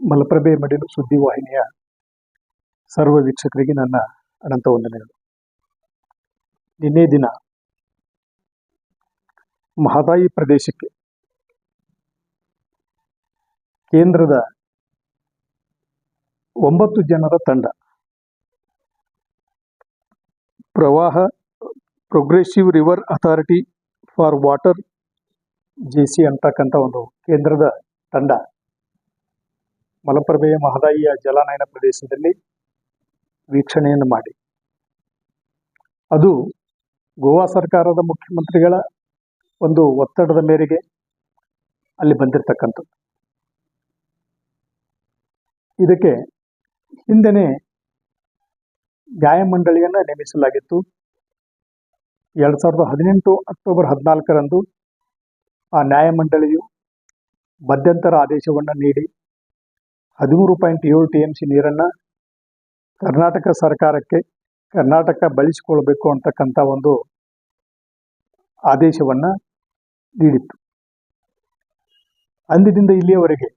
ಮಲಪ್ರಭೆ ಮಡಿಲು ಸುದ್ದಿವಾಹಿನಿಯ ಸರ್ವ ವೀಕ್ಷಕರಿಗೆ ನನ್ನ ಅನಂತ ವಂದನೆಗಳು. ನಿನ್ನೆ ದಿನ ಮಹದಾಯಿ ಪ್ರದೇಶಕ್ಕೆ ಕೇಂದ್ರದ ಒಂಬತ್ತು ಜನರ ತಂಡ ಪ್ರವಾಹ progressive river authority for water J C ಅಂತಕ್ಕಂಥ ಒಂದು ಕೇಂದ್ರದ ತಂಡ ಮಲಪ್ರಭೆಯ ಮಹದಾಯಿಯ ಜಲಾನಯನ ಪ್ರದೇಶದಲ್ಲಿ ವೀಕ್ಷಣೆಯನ್ನು ಮಾಡಿ. ಅದು ಗೋವಾ ಸರ್ಕಾರದ ಮುಖ್ಯಮಂತ್ರಿಗಳ ಒಂದು ಒತ್ತಡದ ಮೇರೆಗೆ ಅಲ್ಲಿ ಬಂದಿರತಕ್ಕಂಥದ್ದು. ಇದಕ್ಕೆ ಹಿಂದೆನೆ ನ್ಯಾಯಮಂಡಳಿಯನ್ನು ನೇಮಿಸಲಾಗಿತ್ತು. ಎರಡು ಸಾವಿರದ ಹದಿನೆಂಟು ಅಕ್ಟೋಬರ್ ಹದಿನಾಲ್ಕರಂದು ಆ ನ್ಯಾಯಮಂಡಳಿಯು ಮಧ್ಯಂತರ ಆದೇಶವನ್ನು ನೀಡಿ ಹದಿಮೂರು ಪಾಯಿಂಟ್ ಏಳು ಟಿ ಎಂ ಸಿ ನೀರನ್ನು ಕರ್ನಾಟಕ ಸರ್ಕಾರಕ್ಕೆ, ಕರ್ನಾಟಕ ಬಳಸಿಕೊಳ್ಬೇಕು ಅಂತಕ್ಕಂಥ ಒಂದು ಆದೇಶವನ್ನು ನೀಡಿತ್ತು. ಅಂದಿನಿಂದ ಇಲ್ಲಿಯವರೆಗೆ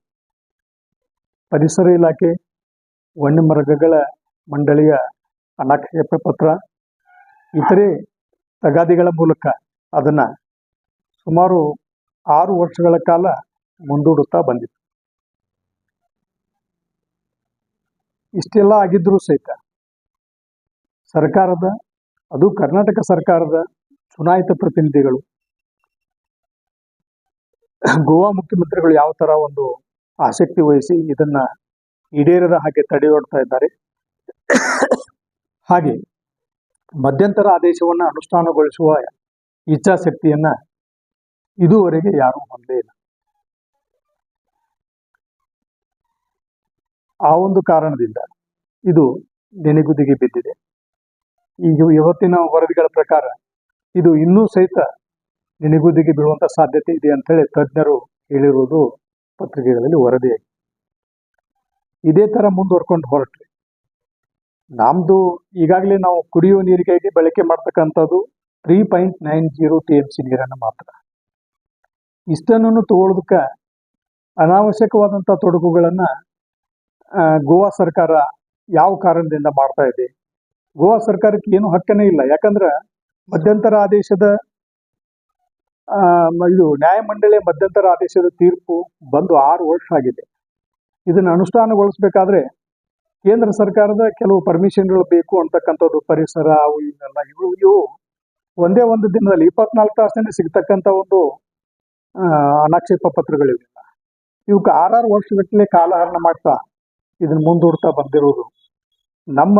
ಪರಿಸರ ಇಲಾಖೆ, ವನ್ಯಮೃಗಗಳ ಮಂಡಳಿಯ ಅನಾಕ್ಷೇಪ ಪತ್ರ, ಇತರೆ ತಗಾದಿಗಳ ಮೂಲಕ ಅದನ್ನು ಸುಮಾರು ಆರು ವರ್ಷಗಳ ಕಾಲ ಮುಂದೂಡುತ್ತಾ ಬಂದಿತ್ತು. ಇಷ್ಟೆಲ್ಲ ಆಗಿದ್ರು ಸಹಿತ ಸರ್ಕಾರದ, ಅದು ಕರ್ನಾಟಕ ಸರ್ಕಾರದ ಚುನಾಯಿತ ಪ್ರತಿನಿಧಿಗಳು, ಗೋವಾ ಮುಖ್ಯಮಂತ್ರಿಗಳು ಯಾವ ತರ ಒಂದು ಆಸಕ್ತಿ ವಹಿಸಿ ಇದನ್ನ ಈಡೇರದ ಹಾಗೆ ತಡೆಯೋಡ್ತಾ ಇದ್ದಾರೆ. ಹಾಗೆ ಮಧ್ಯಂತರ ಆದೇಶವನ್ನು ಅನುಷ್ಠಾನಗೊಳಿಸುವ ಇಚ್ಛಾಶಕ್ತಿಯನ್ನ ಇದುವರೆಗೆ ಯಾರೂ ಹೊಂದೇ ಇಲ್ಲ ಆ ಒಂದು ಕಾರಣದಿಂದ ಇದು ನೆನೆಗುದಿಗೆ ಬಿದ್ದಿದೆ. ಈಗ ಇವತ್ತಿನ ವರದಿಗಳ ಪ್ರಕಾರ ಇದು ಇನ್ನೂ ಸಹಿತ ನೆನೆಗುದಿಗೆ ಬೀಳುವಂತ ಸಾಧ್ಯತೆ ಇದೆ ಅಂತ ಹೇಳಿ ತಜ್ಞರು ಹೇಳಿರುವುದು ಪತ್ರಿಕೆಗಳಲ್ಲಿ ವರದಿಯಾಗಿದೆ. ಇದೇ ತರ ಮುಂದುವರ್ಕೊಂಡು ಹೊರಟ್ರಿ ನಮ್ದು ಈಗಾಗಲೇ ನಾವು ಕುಡಿಯುವ ನೀರಿಗಾಗಿ ಬಳಕೆ ಮಾಡ್ತಕ್ಕಂಥದ್ದು three point nine zero T M C ನೀರನ್ನು ಮಾತ್ರ. ಇಷ್ಟನ್ನು ತಗೊಳ್ಳೋದಕ್ಕೆ ಅನಾವಶ್ಯಕವಾದಂಥ ತೊಡಕುಗಳನ್ನು ಗೋವಾ ಸರ್ಕಾರ ಯಾವ ಕಾರಣದಿಂದ ಮಾಡ್ತಾ ಇದೆ? ಗೋವಾ ಸರ್ಕಾರಕ್ಕೆ ಏನು ಹಕ್ಕನೇ ಇಲ್ಲ. ಯಾಕಂದ್ರೆ ಮಧ್ಯಂತರ ಆದೇಶದ ಇದು ನ್ಯಾಯಮಂಡಳಿಯ ಮಧ್ಯಂತರ ಆದೇಶದ ತೀರ್ಪು ಬಂದು ಆರು ವರ್ಷ ಆಗಿದೆ. ಇದನ್ನು ಅನುಷ್ಠಾನಗೊಳಿಸಬೇಕಾದ್ರೆ ಕೇಂದ್ರ ಸರ್ಕಾರದ ಕೆಲವು ಪರ್ಮಿಷನ್ಗಳು ಬೇಕು ಅಂತಕ್ಕಂಥದ್ದು, ಪರಿಸರ, ಅವು ಇವೆಲ್ಲ ಇವು ಇವು ಒಂದೇ ಒಂದು ದಿನದಲ್ಲಿ, ಇಪ್ಪತ್ನಾಲ್ಕು ತಾಸಿನಲ್ಲಿ ಸಿಗ್ತಕ್ಕಂಥ ಒಂದು ಅನಾಕ್ಷೇಪ ಪತ್ರಗಳಿವೆ. ಇವಕ್ಕೆ ಆರಾರು ವರ್ಷಗಟ್ಟಲೆ ಕಾಲಹರಣ ಮಾಡ್ತಾ ಇದನ್ನ ಮುಂದೂಡ್ತಾ ಬಂದಿರೋದು ನಮ್ಮ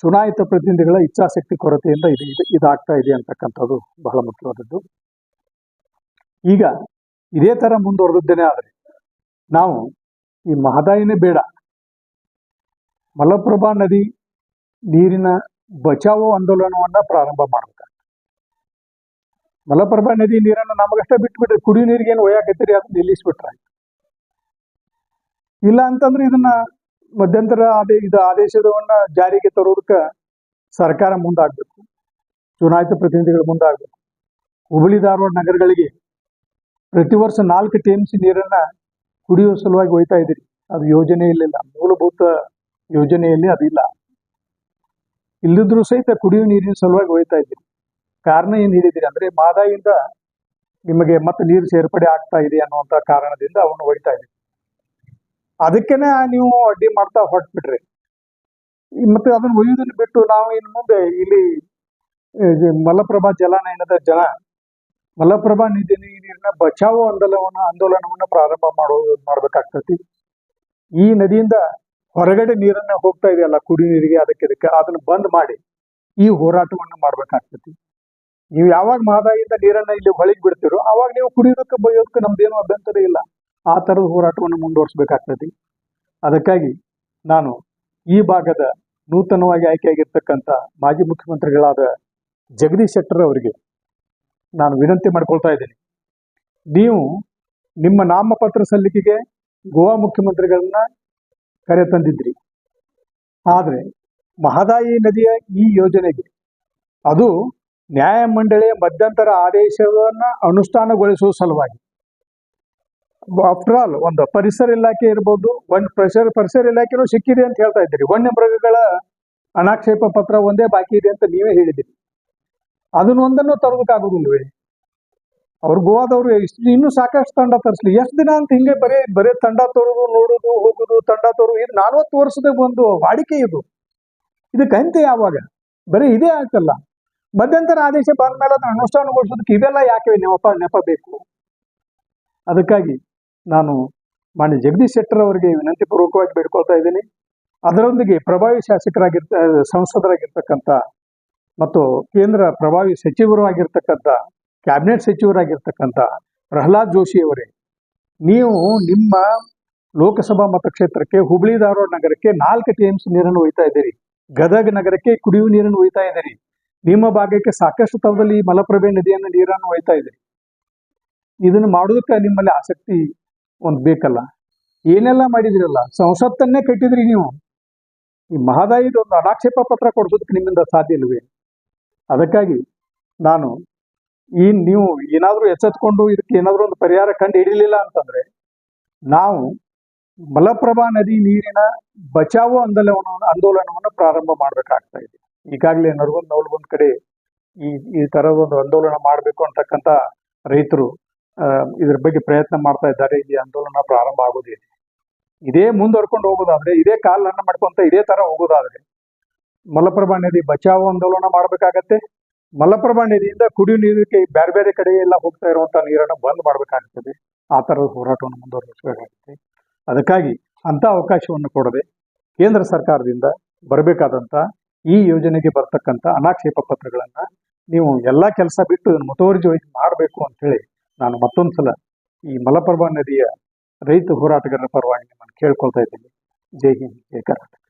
ಚುನಾಯಿತ ಪ್ರತಿನಿಧಿಗಳ ಇಚ್ಛಾಶಕ್ತಿ ಕೊರತೆಯಿಂದ ಇದು. ಇದು- ಇದಾಗ್ತಾ ಇದೆ ಅಂತಕ್ಕಂಥದ್ದು ಬಹಳ ಮುಖ್ಯವಾದದ್ದು. ಈಗ ಇದೇ ತರ ಮುಂದುವರೆದಿದ್ದೇನೆ ಆದರೆ ನಾವು ಈ ಮಹದಾಯಿನೇ ಬೇಡ. ಮಲಪ್ರಭಾ ನದಿ ನೀರಿನ ಬಚಾವೋ ಆಂದೋಲನವನ್ನ ಪ್ರಾರಂಭ ಮಾಡಬೇಕು ಮಲಪ್ರಭಾ ನದಿ ನೀರನ್ನು ನಮಗಷ್ಟೇ ಬಿಟ್ಬಿಟ್ರೆ ಕುಡಿಯೋ ನೀರಿಗೆ ಏನು ಒಯ್ಯಾಕತ್ತೀರಿ? ಅದನ್ನ ನಿಲ್ಲಿಸ್ಬಿಟ್ರೆ. ಇಲ್ಲ ಅಂತಂದ್ರೆ ಇದನ್ನ ಮಧ್ಯಂತರ ಆದೇ ಇದು ಆದೇಶದವನ್ನ ಜಾರಿಗೆ ತರೋದಕ್ಕೆ ಸರ್ಕಾರ ಮುಂದಾಗಬೇಕು. ಚುನಾಯಿತ ಪ್ರತಿನಿಧಿಗಳು ಮುಂದಾಗಬೇಕು. ಹುಬ್ಬಳ್ಳಿ ಧಾರವಾಡ ನಗರಗಳಿಗೆ ಪ್ರತಿ ವರ್ಷ ನಾಲ್ಕು ಟಿ ಎಂ ಸಿ ನೀರನ್ನ ಕುಡಿಯುವ ಸಲುವಾಗಿ ಒಯ್ತಾ ಇದ್ದೀರಿ ಅದು ಯೋಜನೆ ಇಲ್ಲಿಲ್ಲ. ಮೂಲಭೂತ ಯೋಜನೆಯಲ್ಲಿ ಅದಿಲ್ಲ ಇಲ್ಲದಿದ್ರೂ ಸಹಿತ ಕುಡಿಯುವ ನೀರಿನ ಸಲುವಾಗಿ ಒಯ್ತಾ ಇದ್ದೀರಿ ಕಾರಣ ಏನು ಹೇಳಿದಿರಿ ಅಂದ್ರೆ ಮಾದಾಯಿಂದ ನಿಮಗೆ ಮತ್ತೆ ನೀರು ಸೇರ್ಪಡೆ ಆಗ್ತಾ ಇದೆ ಅನ್ನುವಂತ ಕಾರಣದಿಂದ ಅವನು ಒಯ್ತಾ ಇದ್ದೀರಿ ಅದಕ್ಕೇನೆ ನೀವು ಅಡ್ಡಿ ಮಾಡ್ತಾ ಹೊರಟ್ಬಿಟ್ರಿ. ಬಿಟ್ರಿ ಮತ್ತೆ ಅದನ್ನ ಒಯ್ಯುವುದನ್ನು ಬಿಟ್ಟು ನಾವು ಇನ್ ಮುಂದೆ ಇಲ್ಲಿ ಮಲಪ್ರಭಾ ಜಲಾನಯನದ ಜನ ಮಲಪ್ರಭಾ ನಿಧಿ ನೀರಿನ ಬಚಾವೋ ಆಂದೋಲನ ಆಂದೋಲನವನ್ನ ಪ್ರಾರಂಭ ಮಾಡೋ, ಮಾಡ್ಬೇಕಾಗ್ತತಿ. ಈ ನದಿಯಿಂದ ಹೊರಗಡೆ ನೀರನ್ನ ಹೋಗ್ತಾ ಇದೆಯಲ್ಲ ಕುಡಿ ನೀರಿಗೆ ಅದಕ್ಕೆ ಇದಕ್ಕೆ ಅದನ್ನ ಬಂದ್ ಮಾಡಿ ಈ ಹೋರಾಟವನ್ನು ಮಾಡ್ಬೇಕಾಗ್ತತಿ. ನೀವು ಯಾವಾಗ ಮಹದಾಯಿಯಿಂದ ನೀರನ್ನ ಇಲ್ಲಿ ಹೊಳಿಗೆ ಬಿಡ್ತೀರೋ ಅವಾಗ ನೀವು ಕುಡಿಯೋದಕ್ಕೆ ಬೈಯೋದಕ್ಕೆ ನಮ್ದೇನು ಅಭ್ಯಂತರ ಇಲ್ಲ. ಆ ಥರದ ಹೋರಾಟವನ್ನು ಮುಂದುವರಿಸಬೇಕಾಗ್ತದೆ. ಅದಕ್ಕಾಗಿ ನಾನು ಈ ಭಾಗದ ನೂತನವಾಗಿ ಆಯ್ಕೆಯಾಗಿರ್ತಕ್ಕಂಥ ಮಾಜಿ ಮುಖ್ಯಮಂತ್ರಿಗಳಾದ ಜಗದೀಶ್ ಶೆಟ್ಟರ್ ಅವರಿಗೆ ನಾನು ವಿನಂತಿ ಮಾಡ್ಕೊಳ್ತಾ ಇದ್ದೀನಿ. ನೀವು ನಿಮ್ಮ ನಾಮಪತ್ರ ಸಲ್ಲಿಕೆಗೆ ಗೋವಾ ಮುಖ್ಯಮಂತ್ರಿಗಳನ್ನ ಕರೆ ತಂದಿದ್ರಿ ಆದರೆ ಮಹದಾಯಿ ನದಿಯ ಈ ಯೋಜನೆಗೆ ಅದು ನ್ಯಾಯಮಂಡಳಿಯ ಮಧ್ಯಂತರ ಆದೇಶವನ್ನು ಅನುಷ್ಠಾನಗೊಳಿಸುವ ಸಲುವಾಗಿ ಆಫ್ಟರ್ ಆಲ್ ಒಂದು ಪರಿಸರ ಇಲಾಖೆ ಇರ್ಬೋದು, ಒಂದು ಪರಿಸರ ಪರಿಸರ ಇಲಾಖೆನೂ ಸಿಕ್ಕಿದೆ ಅಂತ ಹೇಳ್ತಾ ಇದ್ದೀರಿ. ವನ್ಯ ಮೃಗಗಳ ಅನಾಕ್ಷೇಪ ಪತ್ರ ಒಂದೇ ಬಾಕಿ ಇದೆ ಅಂತ ನೀವೇ ಹೇಳಿದಿರಿ ಅದನ್ನ ಒಂದನ್ನು ತರೋದಕ್ಕಾಗೋದಿಲ್ವೇ ಅವ್ರು ಗೋವಾದವ್ರು ಇಷ್ಟು, ಇನ್ನೂ ಸಾಕಷ್ಟು ತಂಡ ತರಿಸ್ಲಿ. ಎಷ್ಟು ದಿನ ಅಂತ ಹಿಂಗೆ ಬರೀ ಬರೀ ತಂಡ ತರೋದು, ನೋಡೋದು, ಹೋಗೋದು, ತಂಡ ತೋರು ಇದು ನಲ್ವತ್ತು ವರ್ಷದ ಒಂದು ವಾಡಿಕೆ ಇದು. ಇದಕ್ಕೆ ಅಂತೆ ಯಾವಾಗ? ಬರೀ ಇದೇ ಆಗ್ತಲ್ಲ ಮಧ್ಯಂತರ ಆದೇಶ ಬಂದ ಮೇಲೆ ಅದನ್ನ ಅನುಷ್ಠಾನಗೊಳಿಸೋದಕ್ಕೆ ಇವೆಲ್ಲ ಯಾಕೆ ನೆಪ ನೆಪ ಬೇಕು? ಅದಕ್ಕಾಗಿ ನಾನು ಮಾನ್ಯ ಜಗದೀಶ್ ಶೆಟ್ಟರ್ ಅವರಿಗೆ ವಿನಂತಿ ಪೂರ್ವಕವಾಗಿ ಬೇಡ್ಕೊಳ್ತಾ ಇದ್ದೀನಿ. ಅದರೊಂದಿಗೆ ಪ್ರಭಾವಿ ಶಾಸಕರಾಗಿರ್ತ, ಸಂಸದರಾಗಿರ್ತಕ್ಕಂಥ ಮತ್ತು ಕೇಂದ್ರ ಪ್ರಭಾವಿ ಸಚಿವರು ಆಗಿರ್ತಕ್ಕಂಥ ಕ್ಯಾಬಿನೆಟ್ ಸಚಿವರಾಗಿರ್ತಕ್ಕಂಥ ಪ್ರಹ್ಲಾದ್ ಜೋಶಿ ಅವರೇ, ನೀವು ನಿಮ್ಮ ಲೋಕಸಭಾ ಮತಕ್ಷೇತ್ರಕ್ಕೆ ಹುಬ್ಳಿ ಧಾರವಾಡ ನಗರಕ್ಕೆ ನಾಲ್ಕು ಟಿ ನೀರನ್ನು ಒಯ್ತಾ ಇದ್ದೀರಿ. ಗದಗ ನಗರಕ್ಕೆ ಕುಡಿಯುವ ನೀರನ್ನು ಒಯ್ತಾ ಇದ್ದೀರಿ. ನಿಮ್ಮ ಭಾಗಕ್ಕೆ ಸಾಕಷ್ಟು ತರದಲ್ಲಿ ಮಲಪ್ರಭೆ ನದಿಯನ್ನು ನೀರನ್ನು ಒಯ್ತಾ ಇದ್ದೀರಿ. ಇದನ್ನು ಮಾಡೋದಕ್ಕೆ ನಿಮ್ಮಲ್ಲಿ ಆಸಕ್ತಿ ಒಂದು ಬೇಕಲ್ಲ. ಏನೆಲ್ಲ ಮಾಡಿದಿರಲ್ಲ? ಸಂಸತ್ತನ್ನೇ ಕಟ್ಟಿದ್ರಿ ನೀವು. ಈ ಮಹದಾಯಿದು ಒಂದು ಅನಾಕ್ಷೇಪ ಪತ್ರ ಕೊಡಿಸೋದಕ್ಕೆ ನಿಮ್ಮಿಂದ ಸಾಧ್ಯ ಇಲ್ವೇ? ಅದಕ್ಕಾಗಿ ನಾನು ಈ ನೀವು ಏನಾದರೂ ಎಚ್ಚೆತ್ಕೊಂಡು ಇದಕ್ಕೆ ಏನಾದರೂ ಒಂದು ಪರಿಹಾರ ಕಂಡು ಹಿಡಿಲಿಲ್ಲ ಅಂತಂದ್ರೆ, ನಾವು ಮಲಪ್ರಭಾ ನದಿ ನೀರಿನ ಬಚಾವೋ ಆಂದೋಲನವನ್ನು ಆಂದೋಲನವನ್ನು ಪ್ರಾರಂಭ ಮಾಡಬೇಕಾಗ್ತಾ ಇದೆ. ಈಗಾಗಲೇ ನರಗೊಂದು ನವಲಗುಂದ್ ಕಡೆ ಈ ಈ ಥರದ ಒಂದು ಆಂದೋಲನ ಮಾಡಬೇಕು ಅಂತಕ್ಕಂಥ ರೈತರು ಇದ್ರ ಬಗ್ಗೆ ಪ್ರಯತ್ನ ಮಾಡ್ತಾ ಇದ್ದಾರೆ. ಈ ಆಂದೋಲನ ಪ್ರಾರಂಭ ಆಗೋದಿದೆ ಇದೇ ಮುಂದುವರ್ಕೊಂಡು ಹೋಗೋದಾದ್ರೆ, ಇದೇ ಕಾಲನ್ನ ಮಾಡ್ಕೊಂತ ಇದೇ ತರ ಹೋಗೋದಾದ್ರೆ, ಮಲಪ್ರಭಾ ನದಿ ಬಚಾವೋ ಆಂದೋಲನ ಮಾಡ್ಬೇಕಾಗತ್ತೆ. ಮಲಪ್ರಭಾ ನದಿಯಿಂದ ಕುಡಿಯೋ ನೀರಿಗೆ ಬೇರೆ ಬೇರೆ ಕಡೆ ಎಲ್ಲ ಹೋಗ್ತಾ ಇರುವಂತ ನೀರನ್ನು ಬಂದ್ ಮಾಡ್ಬೇಕಾಗ್ತದೆ. ಆ ತರದ ಹೋರಾಟವನ್ನು ಮುಂದುವರಿಸಬೇಕಾಗುತ್ತೆ. ಅದಕ್ಕಾಗಿ ಅಂತ ಅವಕಾಶವನ್ನು ಕೊಡದೆ ಕೇಂದ್ರ ಸರ್ಕಾರದಿಂದ ಬರಬೇಕಾದಂತ ಈ ಯೋಜನೆಗೆ ಬರ್ತಕ್ಕಂಥ ಅನಾಕ್ಷೇಪ ಪತ್ರಗಳನ್ನ ನೀವು ಎಲ್ಲಾ ಕೆಲಸ ಬಿಟ್ಟು ಮುತುವರ್ಜಿ ವಹಿಸಿ ಮಾಡಬೇಕು ಅಂತ ಹೇಳಿ ಮತ್ತೊಂದು ಸಲ ಈ ಮಲಪ್ರಭಾ ನದಿಯ ರೈತ ಹೋರಾಟಗಾರರ ಪರವಾಗಿ ನಿಮ್ಮನ್ನು ಕೇಳ್ಕೊಳ್ತಾ ಇದ್ದೀನಿ. ಜೈ ಹಿಂದ್, ಜೈ ಕರ್ನಾಟಕ